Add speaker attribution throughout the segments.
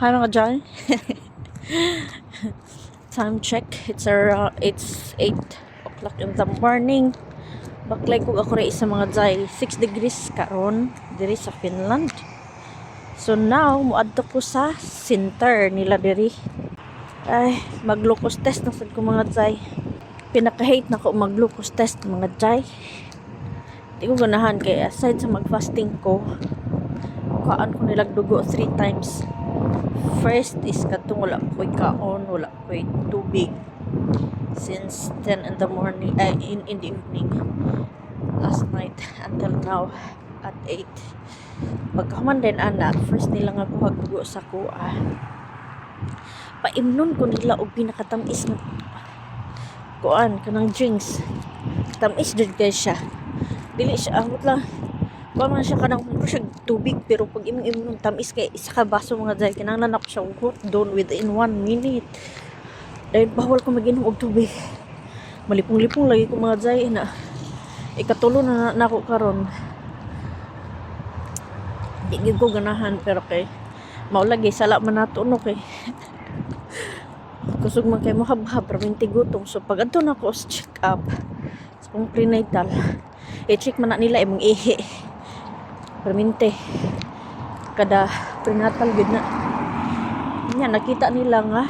Speaker 1: Hi mga dyan. Time check. It's around, it's 8 o'clock in the morning. Baklay ko ako rin sa mga dyan. 6 degrees karon diri sa Finland. So now, muadto ko sa center nila diri. Ay, mag-glucose test na sad ko mga dyan. Pinaka-hate na ko mag-glucose test mga dyan. Di ko ganahan kay aside sa mag-fasting ko, kaan ko nilag dugo three times. First is katong wala ko'y kaon, wala ko'y tubig. Since 10 in the morning, ay in, in the evening. Last night until now at 8. Pagkahuman din anak, first nila nga kuha dugo sa kuha. Paimnon ko nila og pinakatamis na kuan kanang drinks. Tamis jud kay siya. Dili siya amot lang Ba man siya kanang muro siya tubig pero pag imong imong tamis kay isa ka baso mga dahil kinahanglan ako siya hot doon within one minute. Dahil bawal ko mag-inom og tubig. Malipong-lipong lagi ko mga dahil na ikatulo na na ako karon. Di ko ganahan pero kay mao lagi sala man nato no kay kusog man kay mahabhab perminti gutom so pag adto na sa check up sa kong prenatal i-check man na nila imong ihi perminte. Kada prenatal gud na. Nya nakita nila nga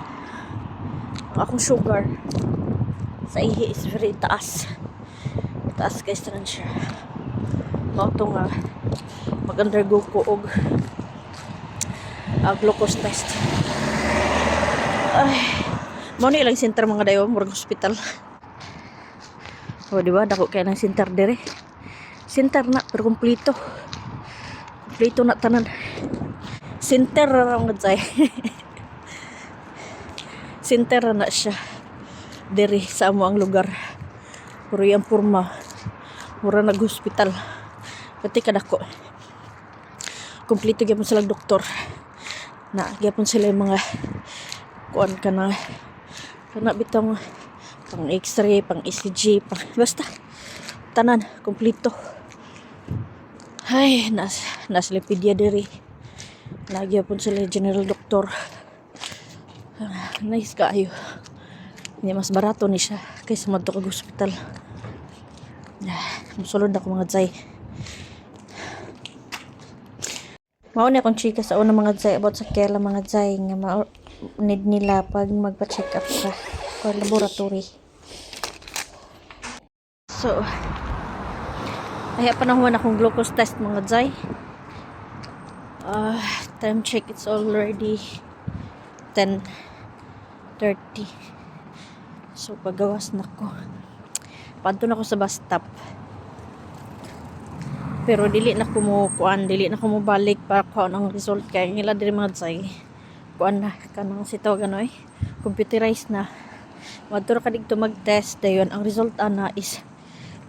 Speaker 1: ang akong sugar sa ihi is very taas. Taas guys tanan siya. Mao to nga mag-undergo ko og uh, glucose test. Ay mao ni ilang center mga dayo murag hospital. O di ba? Dako kay ng center dire. Center na pero kumpleto kumpleto na tanan. Center ra mga jay. Center na siya. Dire sa amo ang lugar. Puro yung purma. Mura nag hospital. Pati kadako. Kumpleto gyapon sila doktor. Na gyapon sila yung mga kuan ka na. Kana bitang pang x-ray, pang ECG, pang basta tanan kumpleto. Ay, nas nas lipidia diri. Lagi pun sila general doktor. Ah, nice kaayo. Hindi mas barato ni siya kaysa madto kag hospital. Ah, musulod ako mga zay. Mao ni akong chika sa una mga zay about sa kela mga zay nga mao need nila pag magpa-check up sa laboratory. So, ay panahon akong glucose test mga zay. Ah, time check it's already 10:30. So pagawas na ko. Padto na ko sa bus stop. Pero dili na ko mo kuan, dili na ko mo balik para ko ang result kay nila diri mga zay. Kuan na kanang sitaw ganoy. Computerized na. Madto ra ka dito mag-test dayon ang result ana is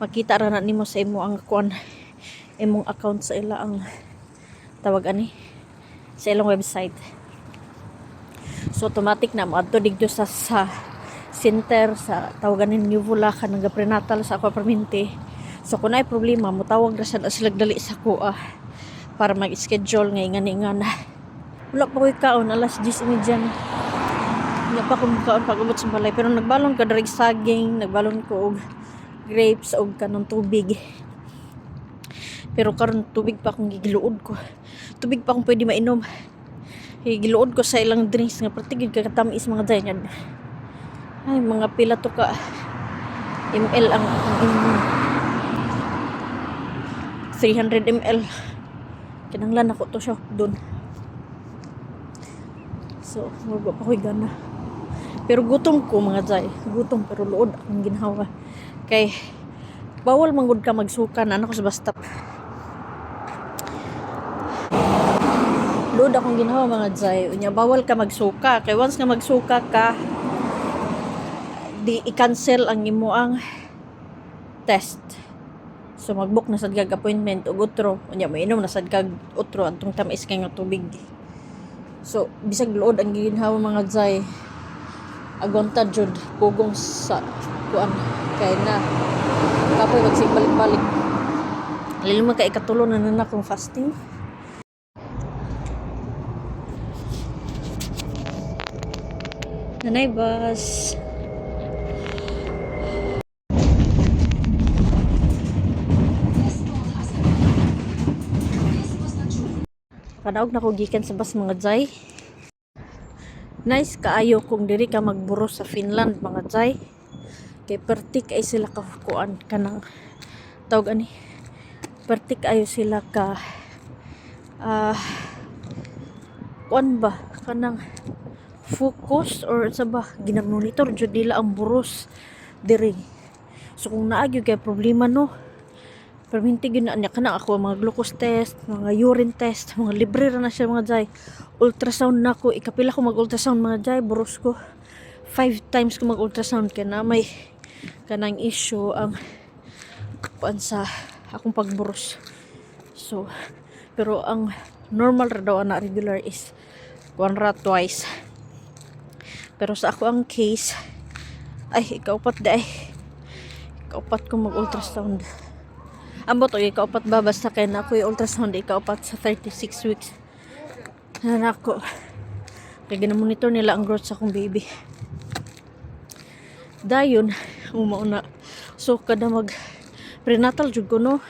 Speaker 1: makita ra na nimo sa imo ang kuan imong account sa ila ang tawag ani sa ilang website. So automatic na maadto digdo sa sa center sa tawagan ni Nuvula ka nga prenatal sa ako perminti. So kung ay problema mutawag ra sad sila dali sa kuha para mag-schedule ngay ngani nga na. Wala pa ko'y kaon alas 10:30 na. Wala pa akong kaon pag-ubot sa balay pero nagbalon ka direk saging, nagbalon ko og grapes og kanong tubig. Pero karon tubig pa akong gigiluod ko. Tubig pa akong pwede mainom. Gigiluod ko sa ilang drinks nga pratigid ka katamis mga dayan. Ay mga pila to ka ml ang, ang inom. 300 ml. Kinanglan ako to siya doon. So, wala pa ko'y gana. Pero gutom ko mga jay. Gutom pero luod akong ginhawa. Kay bawal manggod ka magsuka na ako sa bastap. Luod akong ginhawa mga jay. Unya bawal ka magsuka. Kay once nga magsuka ka di i-cancel ang imo ang test. So magbook na sad kag appointment og utro. Unya mainom na sad kag utro antong tamis kay nga tubig. So bisag luod ang ginhawa mga jay agonta jud pugong sa kuan kay na kapoy magsibalik-balik lalo man kay ikatulo na na akong fasting Nanay bus. Kanaog na ko gikan sa bus mga jay. Nice kaayo kung diri ka magburo sa Finland mga jay. Kay pertik ay sila ka kuan kanang tawag ani. Pertik ayo sila ka ah kuan ba kanang focus or sa ba ginamonitor jud nila ang buros diri. So kung naagyo kay problema no, perminti gyud na niya kana ako mga glucose test, mga urine test, mga libre na siya mga jay. Ultrasound na ko, ikapila ko mag ultrasound mga jay, buros ko. Five times ko mag ultrasound kay na may kanang issue ang kuan sa akong pagburos. So, pero ang normal ra daw na regular is kuan ra twice. Pero sa ako ang case, ay, ikaupat da ay. Ikaupat ko mag-ultrasound. Amo to, ikaupat ba? Basta kaya na ako yung ultrasound, ikaupat sa 36 weeks. Na ako. Kaya ginamonitor nila ang growth sa akong baby. Dayon, umauna. So, kada mag prenatal jud ko no.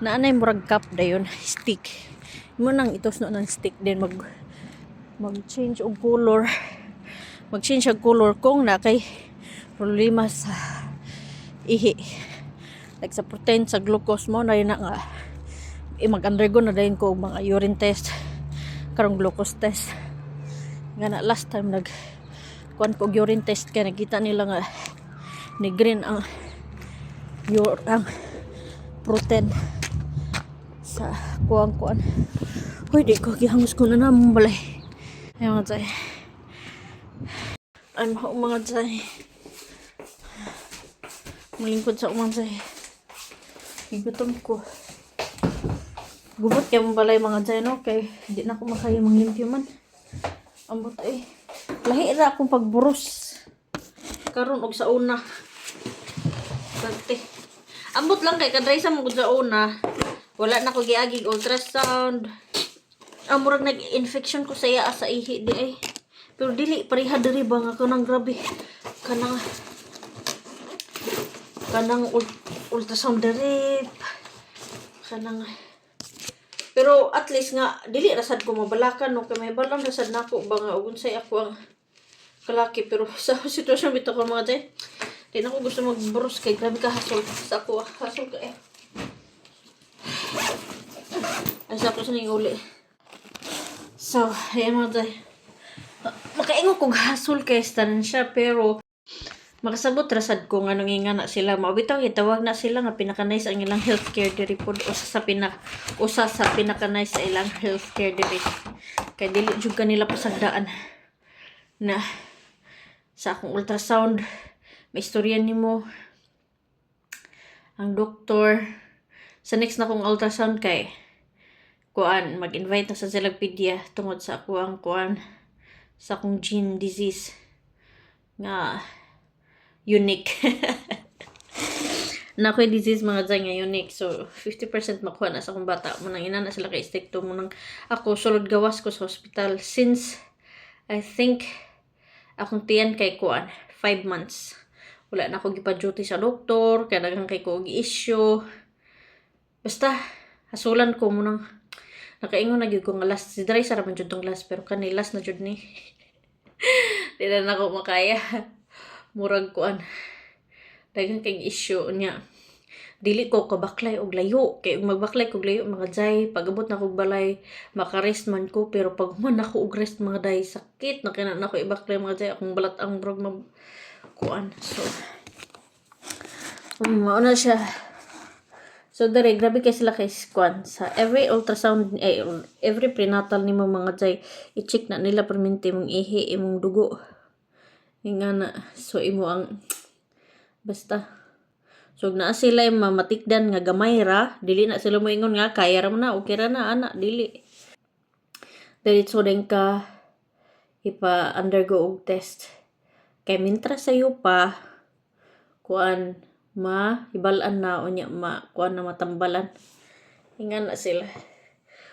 Speaker 1: Naanay murag cup dayon, stick. Mo nang itos no ng stick din mag mag change og color mag-change ang color kung na kay problema sa ihi. Like sa protein, sa glucose mo, na yun na nga. Eh, mag-undergo na din ko mga urine test. Karong glucose test. Nga na, last time nag kuan ko urine test kaya nakita nila nga ni green ang your ang protein sa kuang kuan. Hoy, di ko gihangos ko na namang balay. Ayun nga tayo. Ay, mga mga tsay. Malingkod sa umang tsay. Igutom ko. Gubot mong balay mga tsay, no? Kay di na ako makaya manglimpyo man. Ambot eh. Lahi ra akong pagburos. Karon og sa una. Sante. Ambot lang kay kadray sa mga sa una. Wala na ko giagig ultrasound. Amurag nag-infection ko sa iya sa ihi di ay. Pero dili pareha diri ba nga kanang grabe kanang kanang ul- ultrasound diri kanang pero at least nga dili rasad ko mabalakan no? Kay may balang rasad nako ba nga ug unsay ako ang kalaki. Pero sa sitwasyon bitaw ko mga day di na ko gusto magburos kay grabe ka hasol sa ako ah. hasol ka eh. Ay sa ako sa ning uli. So ayan mga day. Makaingo kog hasol kay tanan siya pero makasabot rasad ko nga nanginga na sila. Mabitaw gitawag na sila nga pinaka nice ang ilang healthcare diri pod usa sa pinak usa sa pinaka nice sa ilang healthcare diri. Kay dili jud kanila pasagdaan na sa akong ultrasound. May istorya nimo ang doktor. Sa next na kong ultrasound kay kuan mag-invite na sa Zilagpedia tungod sa ako ang kuan sa akong gene disease. Nga unique. na ako'y disease mga dyan nga unique. So, 50% makuha na sa akong bata. Munang ina na sila kay istikto. Munang ako, sulod gawas ko sa hospital. Since, I think, akong tiyan kay kuan, 5 months. Wala na ako gipa-duty sa doktor. Kaya nagang kay ko issue. Basta, hasulan ko munang nakaingon na gyud ko nga last si Dry sa raman jud tong last pero kani last na jud ni di na na ako makaya murag kuan daghang kay issue niya dili ko kabaklay og layo kay magbaklay kog layo mga jay pagabot na kog balay makarest man ko pero pag man ako og rest mga day sakit na kana nako ibaklay mga jay akong balat ang brog mag kuan so um, mao siya So, dere, grabe kay sila kay Kwan. Sa every ultrasound, eh, every prenatal ni mo mga jay, i-check na nila perminti mong ihi, imong dugo. Yung nga na, so imo ang, basta. So, na sila yung mamatikdan nga gamay ra, dili na sila mo ingon nga, kaya ra mo na, okay ra na, ana, dili. Diretso din ka, ipa-undergo og test. Kay mintra sa'yo pa, kuan, ma ibalan na unya ma kuan na matambalan ingan na sila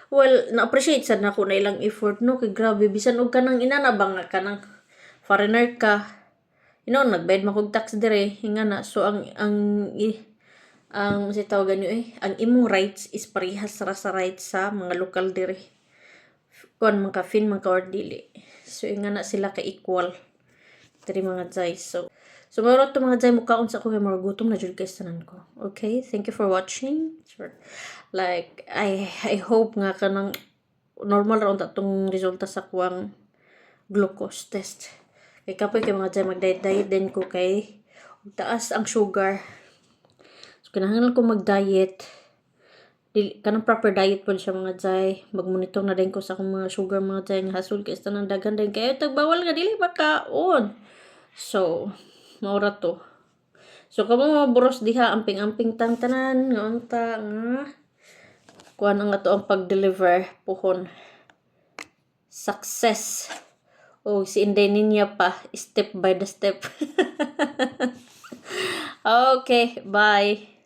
Speaker 1: well na appreciate sad nako na ilang effort no kay grabe bisan og kanang ina na ba nga kanang foreigner ka, you know, nagbayad mo kog tax dire, hinga na. So, ang, ang, i, ang, si tawagan nyo eh, ang imong rights is parehas ra sa rights sa mga lokal dire. Kuan mga fin, mga or dili. So, hinga na sila ka equal. Diri mga jay. So, so maro to mga jay mukhaon sa ako kay mga gutom na jud kay tanan ko. Okay? Thank you for watching. Sure. Like, I, I hope nga kanang normal ra unta tong resulta sa kuwang glucose test. Kay kapoy kay mga dyan mag-diet-diet din ko kay taas ang sugar. So, kinahanglan ko mag-diet. Kanang proper diet po siya mga jay. Mag-monitor na din ko sa akong mga sugar mga jay. Nga hasol kay sa nang dagan din. Kaya tagbawal nga dili makaon. So, maura to. So, kamo mga buros diha, amping-amping tang tanan. Nga unta nga. Kuha na nga to ang pag-deliver. Puhon. Success. Oh, si Inday niya pa. Step by the step. okay, bye.